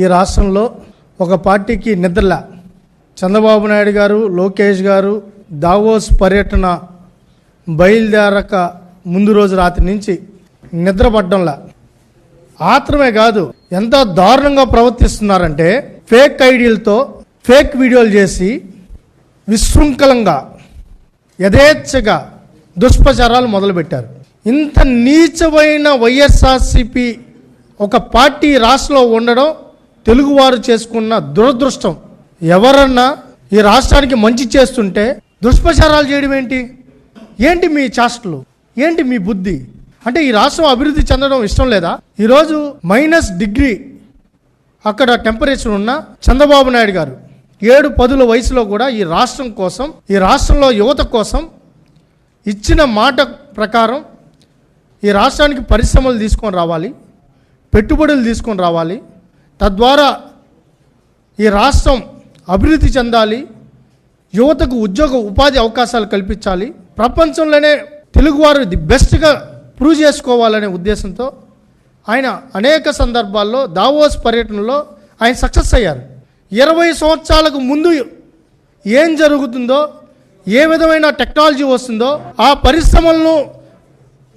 ఈ రాష్ట్రంలో ఒక పార్టీకి నిద్రల చంద్రబాబు నాయుడు గారు లోకేష్ గారు దావోస్ పర్యటన బయలుదేరక ముందు రోజు రాత్రి నుంచి నిద్రపడ్డంలా. ఆత్రమే కాదు ఎంత దారుణంగా ప్రవర్తిస్తున్నారంటే ఫేక్ ఐడియలతో ఫేక్ వీడియోలు చేసి విశృంఖలంగా యథేచ్ఛగా దుష్ప్రచారాలు మొదలుపెట్టారు. ఇంత నీచమైన వైఎస్ఆర్సిపి ఒక పార్టీ రాష్ట్రంలో ఉండడం తెలుగువారు చేసుకున్న దురదృష్టం. ఎవరన్నా ఈ రాష్ట్రానికి మంచి చేస్తుంటే దుష్ప్రచారాలు చేయడం ఏంటి? ఏంటి మీ చేష్టలు ఏంటి మీ బుద్ధి? అంటే ఈ రాష్ట్రం అభివృద్ధి చెందడం ఇష్టం లేదా? ఈరోజు మైనస్ డిగ్రీ అక్కడ టెంపరేచర్ ఉన్న చంద్రబాబు నాయుడు గారు ఏడు పదుల వయసులో కూడా ఈ రాష్ట్రం కోసం ఈ రాష్ట్రంలో యువత కోసం ఇచ్చిన మాట ప్రకారం ఈ రాష్ట్రానికి పరిశ్రమలు తీసుకొని రావాలి పెట్టుబడులు తీసుకొని రావాలి తద్వారా ఈ రాష్ట్రం అభివృద్ధి చెందాలి యువతకు ఉద్యోగ ఉపాధి అవకాశాలు కల్పించాలి ప్రపంచంలోనే తెలుగువారు ది బెస్ట్గా ప్రూవ్ చేసుకోవాలనే ఉద్దేశంతో ఆయన అనేక సందర్భాల్లో దావోస్ పర్యటనలో ఆయన సక్సెస్ అయ్యారు. ఇరవై సంవత్సరాలకు ముందు ఏం జరుగుతుందో ఏ విధమైన టెక్నాలజీ వస్తుందో ఆ పరిశ్రమలను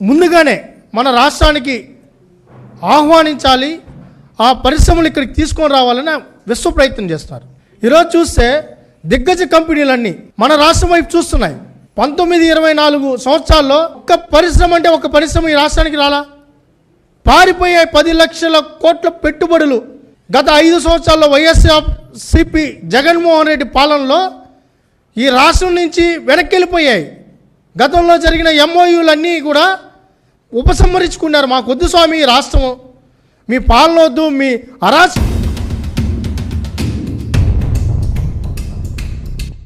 ముందుగానే మన రాష్ట్రానికి ఆహ్వానించాలి ఆ పరిశ్రమలు ఇక్కడికి తీసుకొని రావాలని విశ్వ ప్రయత్నం చేస్తున్నారు ఈరోజు చూస్తే దిగ్గజ కంపెనీలన్నీ మన రాష్ట్రం వైపు చూస్తున్నాయి. పంతొమ్మిది ఇరవై నాలుగు సంవత్సరాల్లో ఒక్క పరిశ్రమ అంటే ఒక పరిశ్రమ ఈ రాష్ట్రానికి రాలా? పారిపోయే పది లక్షల కోట్ల పెట్టుబడులు గత ఐదు సంవత్సరాల్లో వైఎస్ఆర్ సిపి జగన్మోహన్ రెడ్డి పాలనలో ఈ రాష్ట్రం నుంచి వెనక్కి వెళ్ళిపోయాయి గతంలో జరిగిన ఎంఓయూలన్నీ కూడా ఉపసంహరించుకున్నారు. మా వద్దు స్వామి ఈ రాష్ట్రం మీ పాలన వద్దు మీ అరాచ